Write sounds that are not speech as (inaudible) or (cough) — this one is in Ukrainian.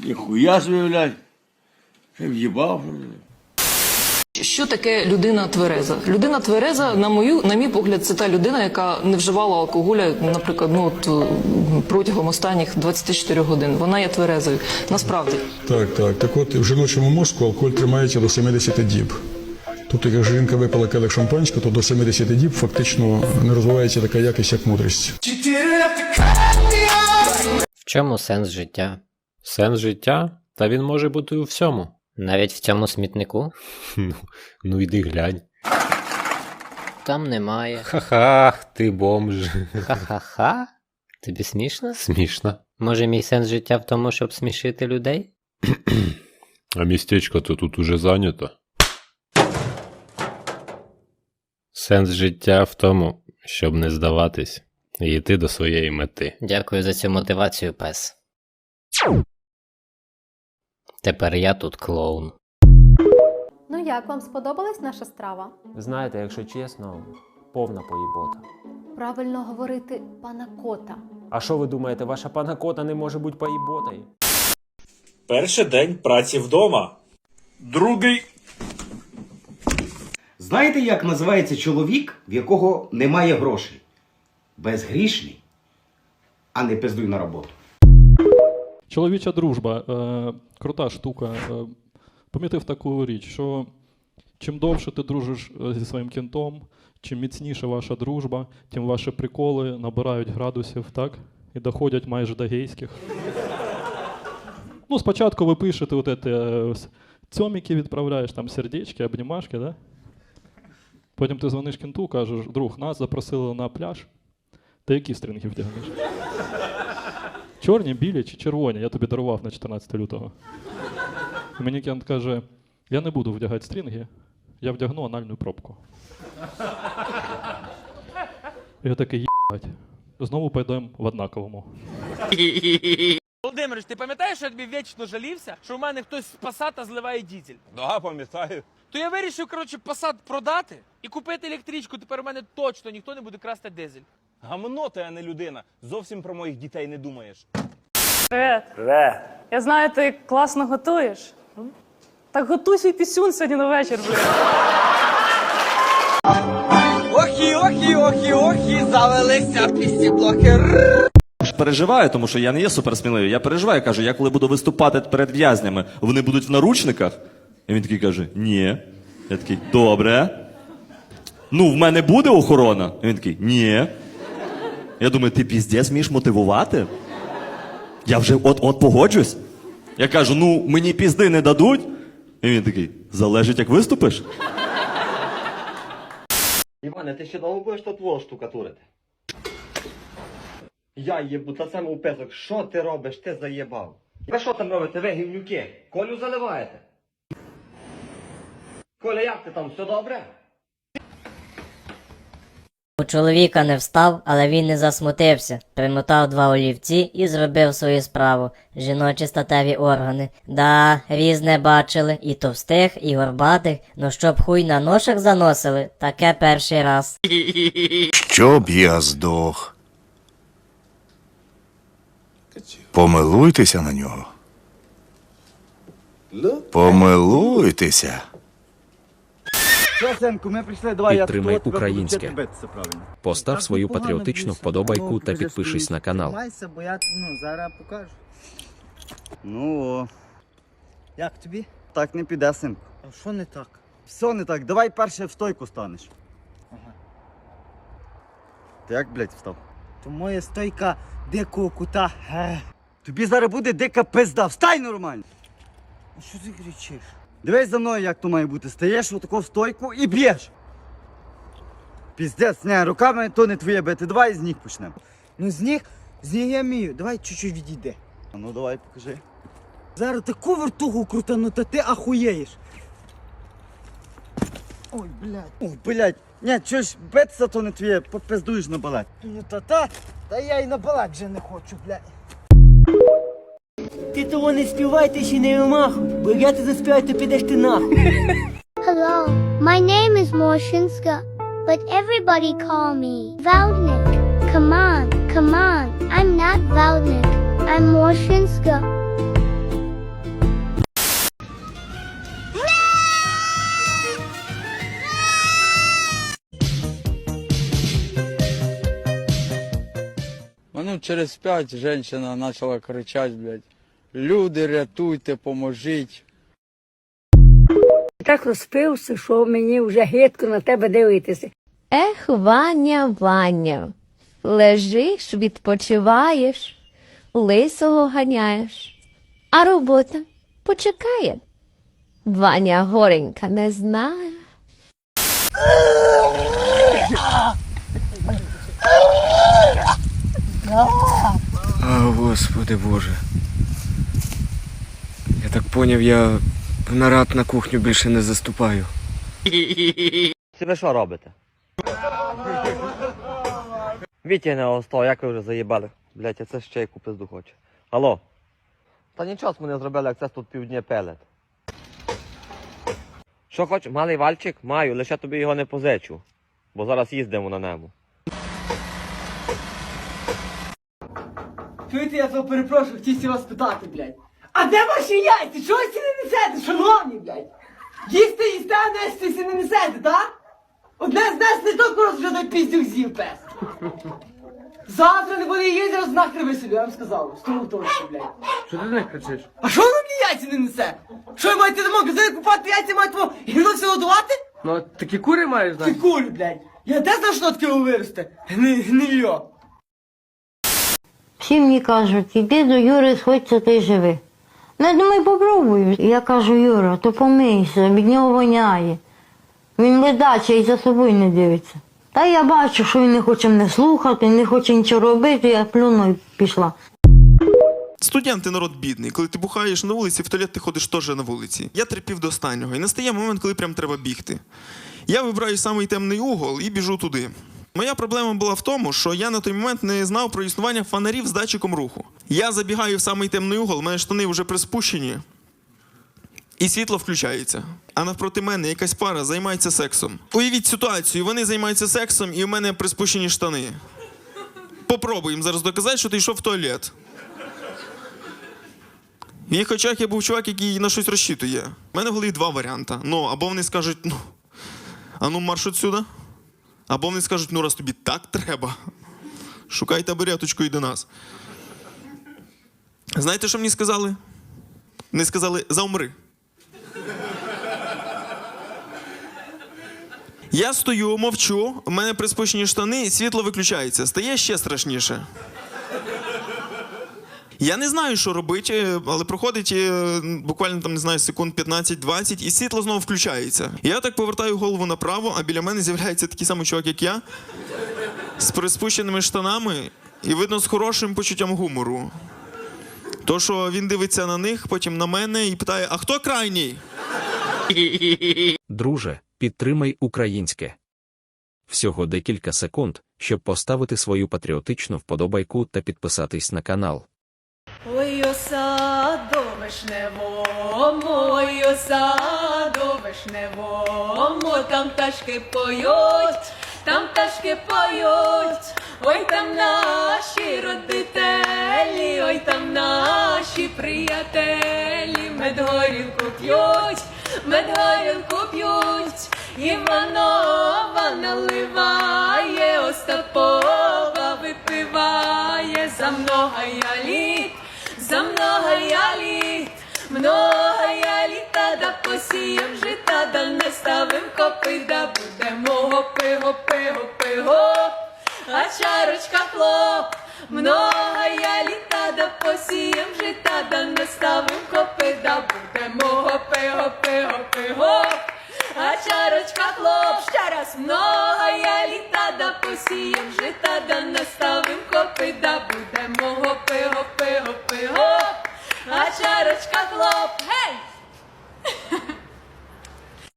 Ніхуя собі, блядь. Ще в'їбав. що таке людина твереза? Людина твереза, на мою, на мій погляд, це та людина, яка не вживала алкоголя, наприклад, ну от е, протягом останніх 24 годин. Вона є тверезою. Насправді. Так, так. Так от в жіночому мозку алкоголь тримається до 70 діб. Тобто, якщо жінка випила келих шампанського, то до 70 діб фактично не розвивається така якість, як мудрість. В чому сенс життя? Сенс життя? Та він може бути у всьому. Навіть в цьому смітнику? (laughs) Ну, ну йди глянь. Там немає. Ха-ха, ти бомж. Ха-ха-ха? Тобі смішно? Смішно. Може, мій сенс життя в тому, щоб смішити людей? (clears throat) А містечко то тут уже зайнято. Сенс життя в тому, щоб не здаватись і йти до своєї мети. Дякую за цю мотивацію, пес. Тепер я тут клоун. Ну як вам сподобалась наша страва? Знаєте, якщо чесно, повна поїбота. Правильно говорити панакота. А що ви думаєте, ваша пана кота не може бути поїботою? Перший день праці вдома. Другий. Знаєте, як називається чоловік, в якого немає грошей? Безгрішний, а не пиздуй на роботу. Чоловіча дружба е, крута штука. Е, помітив таку річ, що чим довше ти дружиш е, зі своїм кінтом, чим міцніша ваша дружба, тим ваші приколи набирають градусів, так? І доходять майже до гейських. Ну, спочатку ви пишете от эти, е, цьоміки відправляєш, там сердечки, обнімашки, да? Потім ти дзвониш кінту, кажеш, друг, нас запросили на пляж. Ти які стрінги вдягнеш? Чорні, білі чи червоні, я тобі дарував на 14 лютого. І мені Кент каже: я не буду вдягати стрінги, я вдягну анальну пробку. І я такий їбать. Знову пойдемо в однаковому. Володимирич, ти пам'ятаєш, що я тобі вічно жалівся, що в мене хтось з пасата зливає дізель? Да, пам'ятаю. То я вирішив, коротше, пасат продати і купити електричку. Тепер у мене точно ніхто не буде красти дизель. Гамно ти, а не людина. Зовсім про моїх дітей не думаєш. Привет. Ре. Я знаю, ти класно готуєш. Так готуй свій пісюн сьогодні на вечір. Охі, охі, охі, охі, завелися пісі блокер. Переживаю, тому що я не є суперсміливий. Я переживаю, кажу, я коли буду виступати перед в'язнями, вони будуть в наручниках. І він такий каже: Ні. Я такий, добре. Ну, в мене буде охорона? І він такий, ні. Я думаю, ти піздець вмієш мотивувати? Я вже от-от погоджусь. Я кажу, ну мені пізди не дадуть. І він такий, залежить, як виступиш. Іване, ти ще довго будеш тут волос штукатурити? Я їбу, та саме у песок. Що ти робиш? Ти заєбав. Ви що там робите, ви гівнюки? Колю заливаєте? Коля, як ти там? Все добре? У чоловіка не встав, але він не засмутився. Примотав два олівці і зробив свою справу. Жіночі статеві органи. Да, різне бачили, і товстих, і горбатих, ну щоб хуй на ношах заносили, таке перший раз. Щоб я здох. Помилуйтеся на нього. Помилуйтеся. Що, синку, ми прийшли, давай Підтримай я тебе буду українське. вчити битися правильно. Постав свою патріотичну вподобайку та підпишись на канал. бо я, ну, зараз покажу. Ну, о. Як тобі? Так не піде, синку. А що не так? Все не так, давай перше в стойку станеш. Ага. Ти як, блядь, встав? То моя стойка дикого кута. Тобі зараз буде дика пизда, встай нормально. А що ти кричиш? Дивись за мною, як то має бути. Стаєш отако в стойку і б'єш. Піздець, не, руками то не твоє бити. Давай з ніг почнемо. Ну з ніг, з ніг я вмію. Давай чуть-чуть відійди. А ну давай покажи. Зараз таку вертугу крутану, та ти ахуєєш. Ой, блядь. Ой, блядь. Ні, чуєш, битися то не твоє, попиздуєш на балет. Ну та та, та я й на балет вже не хочу, блядь. Ти того не співай, ти ще не вимахуй, бо як я ти заспіваю, то підеш ти нахуй. Hello, my name is Morshinska, but everybody call me Valnik. Come on, come on. Валник. Емошинська. Минут через п'ять жінка почала кричати, блядь. Люди, рятуйте, поможіть. Так розпився, що мені вже гидко на тебе дивитися. Ех, Ваня, Ваня. Лежиш, відпочиваєш, лисого ганяєш. А робота почекає. Ваня горенька не знає. А, господи боже. Поняв, я в нарад на кухню більше не заступаю. Це ви що робите? Вітя не остав, як ви вже заїбали. Блять, я це ще яку пизду хочу. Алло. Та нічого з мене зробили, як це тут півдня пелет. Що хоч, малий вальчик? Маю, лише тобі його не позичу. Бо зараз їздимо на ньому. Чуєте, я то перепрошую, хотів вас питати, блядь. А де ваші яйця? Чого ви не несете, шановні, блядь? Їсти їсте, а нестися не несете, так? Одне знесли, то курс вже той піздюк з'їв пес. Завтра не буде їсти, раз нахер ви собі, я вам сказав. Стру точно, блядь. Що ти не кричиш? А що ви мені яйця не несе? Що ви маєте до магазину купувати яйця, маєте того гівно все годувати? Ну, такі кури маєш Ти кулю, блядь. Я де знав, що таке виросте? Гни, гнильо. Всі мені кажуть, іди до Юри, сходься, ти живи. Ну, думаю, попробую. Я кажу, Юра, то помийся, від нього воняє. Він ледача і за собою не дивиться. Та я бачу, що він не хоче мене слухати, не хоче нічого робити, я плюну і пішла. Студенти народ бідний. Коли ти бухаєш на вулиці, в туалет ти ходиш теж на вулиці. Я терпів до останнього. І настає момент, коли прям треба бігти. Я вибираю самий темний угол і біжу туди. Моя проблема була в тому, що я на той момент не знав про існування фонарів з датчиком руху. Я забігаю в самий темний угол, в мене штани вже приспущені, і світло включається. А навпроти мене якась пара займається сексом. Уявіть ситуацію, вони займаються сексом, і в мене приспущені штани. Попробуй їм зараз доказати, що ти йшов в туалет. В їх очах я був чувак, який на щось розчитує. У мене в голові два варіанти. Ну, або вони скажуть, ну, а ну марш отсюда. Або вони скажуть, ну раз тобі так треба. Шукай табуреточку і до нас. Знаєте, що мені сказали? Вони сказали, заумри. Я стою, мовчу, у мене приспущені штани, світло виключається. Стає ще страшніше. Я не знаю, що робити, але проходить е, буквально там не знаю секунд 15-20, і світло знову включається. Я так повертаю голову направо, а біля мене з'являється такий самий чувак, як я, з приспущеними штанами і видно з хорошим почуттям гумору. То, що він дивиться на них, потім на мене і питає: а хто крайній? Друже, підтримай українське. Всього декілька секунд, щоб поставити свою патріотичну вподобайку та підписатись на канал. Ой, осаду вишневому, ой, осаду вишневому, там пташки поють, там пташки поють, ой, там наші родителі, ой, там наші приятелі, медгорілку п'ють, медгорілку п'ють, Іванова наливає, Остапова випиває. За много я літ, за много я літ, много я літа, да посієм жита, да не ставим копи, да будемо гопи, гопи, гопи, гоп, а чарочка хлоп, Много я літа да посієм жита, да наставим копи, да будемо. Гопи, гопи, гопи, гоп, а чарочка хлоп, ще раз. Многая літа, да посієм жита, да наставим копи, да будемо. Гопи, гопи, гопи, гоп, а чарочка хлоп, гей!